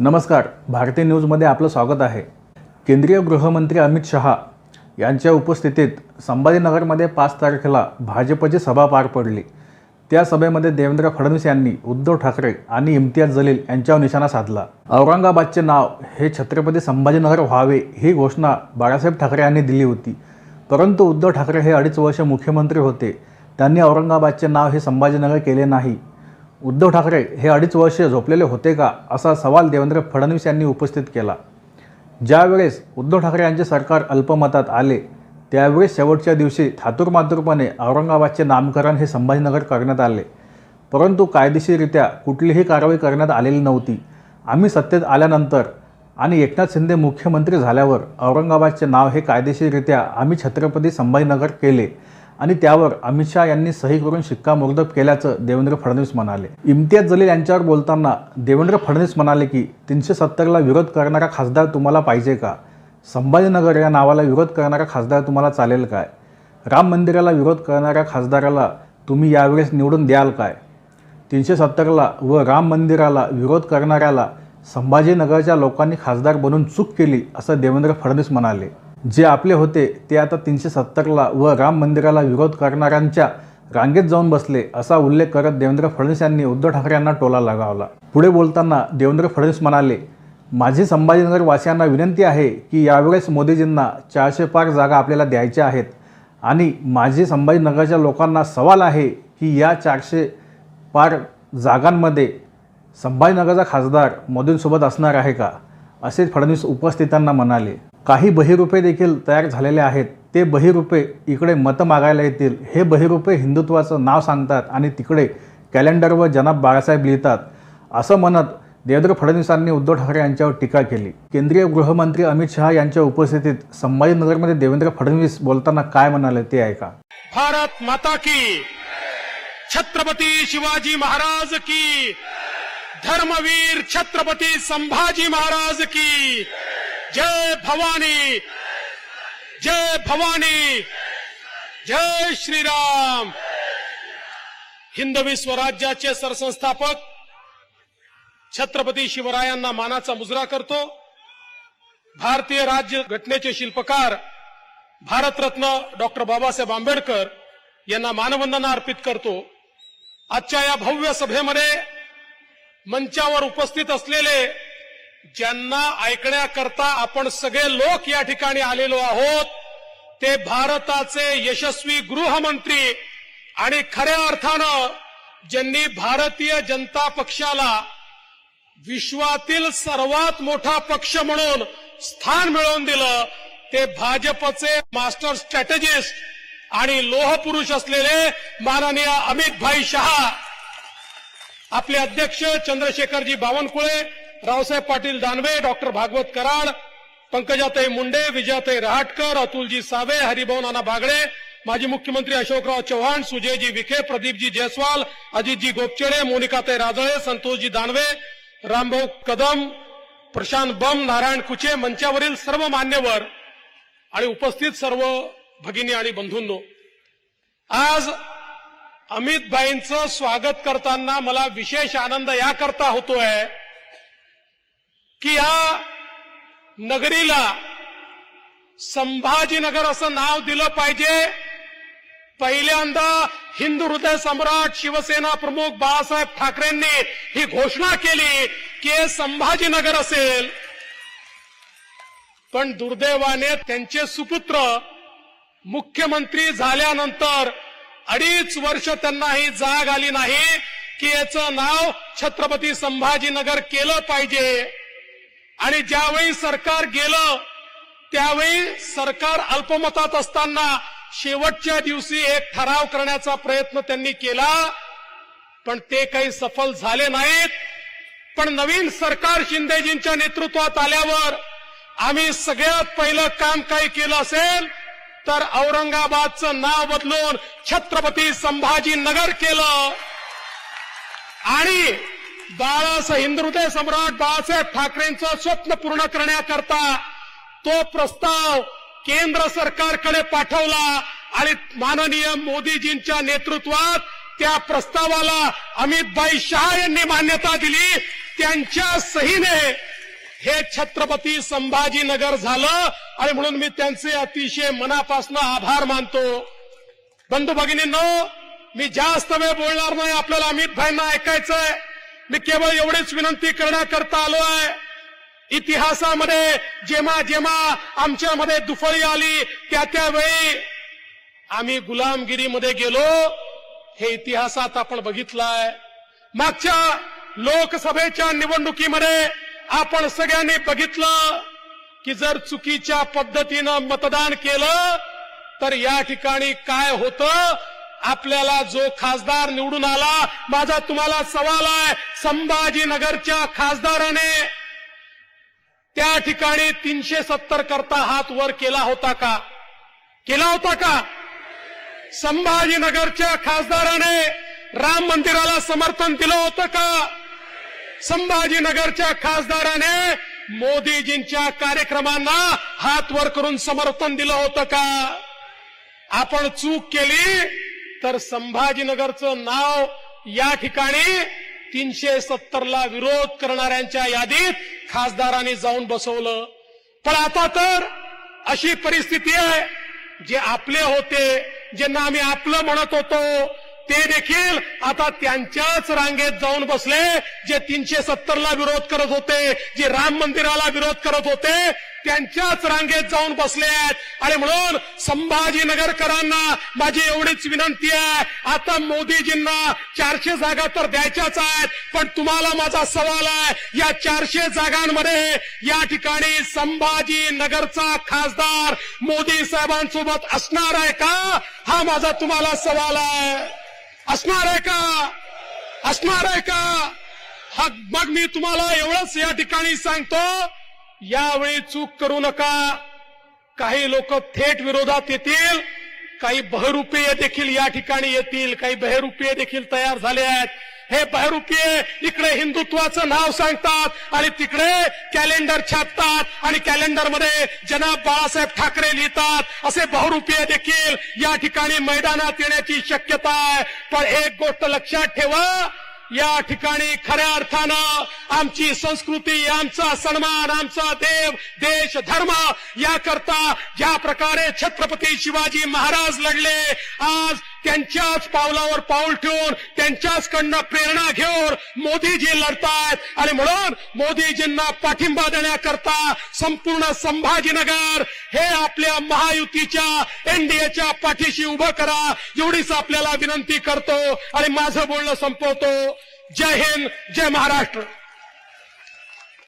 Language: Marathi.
नमस्कार. भारतीय न्यूजमध्ये आपलं स्वागत आहे. केंद्रीय गृहमंत्री अमित शहा यांच्या उपस्थितीत संभाजीनगरमध्ये पाच तारखेला भाजपची सभा पार पडली. त्या सभेमध्ये देवेंद्र फडणवीस यांनी उद्धव ठाकरे आणि इम्तियाज जलील यांच्यावर निशाणा साधला. औरंगाबादचे नाव हे छत्रपती संभाजीनगर व्हावे ही घोषणा बाळासाहेब ठाकरे यांनी दिली होती. परंतु उद्धव ठाकरे हे अडीच वर्ष मुख्यमंत्री होते. त्यांनी औरंगाबादचे नाव हे संभाजीनगर केले नाही. उद्धव ठाकरे हे अडीच वर्ष झोपलेले होते का असा सवाल देवेंद्र फडणवीस यांनी उपस्थित केला. ज्यावेळेस उद्धव ठाकरे यांचे सरकार अल्पमतात आले त्यावेळेस शेवटच्या दिवशी थातुरमातुरपणे औरंगाबादचे नामकरण हे संभाजीनगर करण्यात आले. परंतु कायदेशीररित्या कुठलीही कारवाई करण्यात आलेली नव्हती. आम्ही सत्तेत आल्यानंतर आणि एकनाथ शिंदे मुख्यमंत्री झाल्यावर औरंगाबादचे नाव हे कायदेशीररित्या आम्ही छत्रपती संभाजीनगर केले. आणि त्यावर अमित शहा यांनी सही करून शिक्कामोर्तब केल्याचं देवेंद्र फडणवीस म्हणाले. इम्तियाज जलील यांच्यावर बोलताना देवेंद्र फडणवीस म्हणाले की तीनशे सत्तरला विरोध करणारा खासदार तुम्हाला पाहिजे का? संभाजीनगर या नावाला विरोध करणारा खासदार तुम्हाला चालेल काय? राम मंदिराला विरोध करणाऱ्या खासदाराला तुम्ही यावेळेस निवडून द्याल काय? तीनशे सत्तरला व राम मंदिराला विरोध करणाऱ्याला संभाजीनगरच्या लोकांनी खासदार बनून चूक केली असं देवेंद्र फडणवीस म्हणाले. जे आपले होते ते आता तीनशे सत्तरला व राम मंदिराला विरोध करणाऱ्यांच्या रांगेत जाऊन बसले असा उल्लेख करत देवेंद्र फडणवीस यांनी उद्धव ठाकरे यांना टोला लगावला. पुढे बोलताना देवेंद्र फडणवीस म्हणाले माझी संभाजीनगर वासियांना विनंती आहे की यावेळेस मोदीजींना चारशे पार जागा आपल्याला द्यायच्या आहेत. आणि माझी संभाजीनगरच्या लोकांना सवाल आहे की या चारशे पार जागांमध्ये संभाजीनगरचा खासदार मोदींसोबत असणार आहे का? असे फडणवीस उपस्थितांना म्हणाले काही बहिरूपे देखील तयार झालेले आहेत. ते बहिरुपे इकडे मतं मागायला येतील. हे बहिरूपे हिंदुत्वाचं नाव सांगतात आणि तिकडे कॅलेंडरवर जनाब बाळासाहेब लिहितात. असं म्हणत देवेंद्र फडणवीसांनी उद्धव ठाकरे यांच्यावर टीका केली. केंद्रीय गृहमंत्री अमित शहा यांच्या उपस्थितीत संभाजीनगरमध्ये देवेंद्र फडणवीस बोलताना काय म्हणाले ते ऐका. भारत माता की छत्रपती शिवाजी महाराज की धर्मवीर छत्रपती संभाजी महाराज की। जय भवानी। जय भवानी। जय श्रीराम। हिंदवी स्वराज्याचे सरसंस्थापक छत्रपती शिवरायांना मानाचा मुजरा करतो. भारतीय राज्य घटनेचे शिल्पकार भारतरत्न डॉक्टर बाबासाहेब आंबेडकर यांना मानवंदना अर्पित करतो. आजच्या या भव्य सभेमध्ये मंचावर उपस्थित असलेले ज्यांना ऐकण्याकरता आपण सगळे लोक या ठिकाणी आलेलो आहोत ते भारताचे यशस्वी गृहमंत्री आणि खऱ्या अर्थानं ज्यांनी भारतीय जनता पक्षाला विश्वातील सर्वात मोठा पक्ष म्हणून स्थान मिळवून दिलं ते भाजपचे मास्टर स्ट्रॅटेजिस्ट आणि लोहपुरुष असलेले माननीय अमित भाई शहा आपले अध्यक्ष चंद्रशेखरजी बावनकुळे रावसाहेब पाटील दानवे डॉक्टर भागवत कराड पंकजाताई मुंडे विजयाताई रहाटकर अतुलजी सावे हरिभाऊ नाना बागडे माजी मुख्यमंत्री अशोकराव चव्हाण सुजयजी विखे प्रदीपजी जयस्वाल अजितजी गोपचेडे मोनिकाताई राजळे संतोषजी दानवे रामभाऊ कदम प्रशांत बम नारायण कुचे मंचावरील सर्व मान्यवर आणि उपस्थित सर्व भगिनी आणि बंधूंनो आज अमित भाईंचं स्वागत करताना मला विशेष आनंद याकरता होतोय की या नगरीला संभाजीनगर असं नाव दिलं पाहिजे. पहिल्यांदा हिंदू हृदय सम्राट शिवसेना प्रमुख बाळासाहेब ठाकरेंनी ही घोषणा केली की हे संभाजीनगर असेल. पण दुर्दैवाने त्यांचे सुपुत्र मुख्यमंत्री झाल्यानंतर अडीच वर्ष त्यांना ही जाग आली नाही की याचं नाव छत्रपती संभाजीनगर केलं पाहिजे. आणि ज्यावेळी सरकार गेलं त्यावेळी सरकार अल्पमतात असताना शेवटच्या दिवशी एक ठराव करण्याचा प्रयत्न त्यांनी केला. पण ते काही सफल झाले नाहीत. पण नवीन सरकार शिंदेजींच्या नेतृत्वात आल्यावर आम्ही सगळ्यात पहिलं काम काही केलं असेल? तर औरंगाबादचं नाव बदलून छत्रपती संभाजी नगर केलं. आणि बाळास हिंदुदय सम्राट बाळासाहेब ठाकरेंचं स्वप्न पूर्ण करण्याकरता तो प्रस्ताव केंद्र सरकारकडे पाठवला आणि माननीय मोदीजींच्या नेतृत्वात त्या प्रस्तावाला अमितभाई शहा यांनी मान्यता दिली. त्यांच्या सहीने हे छत्रपती संभाजीनगर झालं आणि म्हणून मी त्यांचे अतिशय मनापासून आभार मानतो. बंधू भगिनींनो मी जास्त वेळ बोलणार नाही आपल्याला अमित भाईंना ऐकायचंय. मी केवळ एवढीच विनंती करण्याकरता आलो आहे इतिहासामध्ये जेव्हा जेव्हा आमच्यामध्ये दुफळी आली त्या त्यावेळी आम्ही गुलामगिरीमध्ये गेलो. हे इतिहासात आपण बघितलंय. मागच्या लोकसभेच्या निवडणुकीमध्ये आपण सगळ्यांनी बघितलं की जर चुकीच्या पद्धतीनं मतदान केलं तर या ठिकाणी काय होतं? आपल्याला जो खासदार निवडून आला माझा तुम्हाला सवाल आहे संभाजीनगरच्या खासदाराने त्या ठिकाणी तीनशे सत्तर करता हात वर केला होता का? केला होता का? संभाजीनगरच्या खासदाराने राम मंदिराला समर्थन दिलं होतं का? संभाजीनगरच्या खासदाराने मोदीजींच्या कार्यक्रमांना हात वर करून समर्थन दिलं होतं का? आपण चूक केली तर संभाजीनगरचं नाव या ठिकाणी तीनशे सत्तरला विरोध करणाऱ्यांच्या यादीत खासदारांनी जाऊन बसवलं. पण आता तर अशी परिस्थिती आहे जे आपले होते ज्यांना आम्ही आपलं म्हणत होतो ते देखील आता त्यांच्याच रांगेत जाऊन बसले जे तीनशे सत्तरला विरोध करत होते जे राम मंदिराला विरोध करत होते त्यांच्याच रांगेत जाऊन बसले आहेत. आणि म्हणून संभाजीनगरकरांना माझी एवढीच विनंती आहे आता मोदीजींना चारशे जागा तर द्यायच्याच आहेत पण तुम्हाला माझा सवाल आहे या चारशे जागांमध्ये या ठिकाणी संभाजीनगरचा खासदार मोदी साहेबांसोबत असणार आहे का? हा माझा तुम्हाला सवाल आहे. असणार आहे का? असणार आहे का? हा मग मी तुम्हाला एवढंच या ठिकाणी सांगतो यावेळी चूक करू नका. काही लोक थेट विरोधात येतील काही बहरूपीय देखील या ठिकाणी येतील काही बहरूपीय देखील तयार झाले आहेत. हे बहरूपीय इकडे हिंदुत्वाचं नाव सांगतात आणि तिकडे कॅलेंडर छापतात आणि कॅलेंडरमध्ये जनाब बाळासाहेब ठाकरे लिहितात. असे बहुरूपीय देखील या ठिकाणी मैदानात येण्याची शक्यता आहे. पण एक गोष्ट लक्षात ठेवा या ठिकाणी खऱ्या अर्थानं आमची संस्कृती आमचा सन्मान आमचा देव देश धर्म याकरता ज्या प्रकारे छत्रपती शिवाजी महाराज लढले आज त्यांच्याच पावलावर पाऊल ठेवून त्यांच्याच कडनं प्रेरणा घेऊन मोदीजी लढतायत. आणि म्हणून मोदीजींना पाठिंबा देण्याकरता संपूर्ण संभाजीनगर हे आपल्या महायुतीच्या एनडीएच्या पाठीशी उभं करा एवढीच आपल्याला विनंती करतो. आणि माझं बोलणं संपवतो. जय हिंद जय महाराष्ट्र.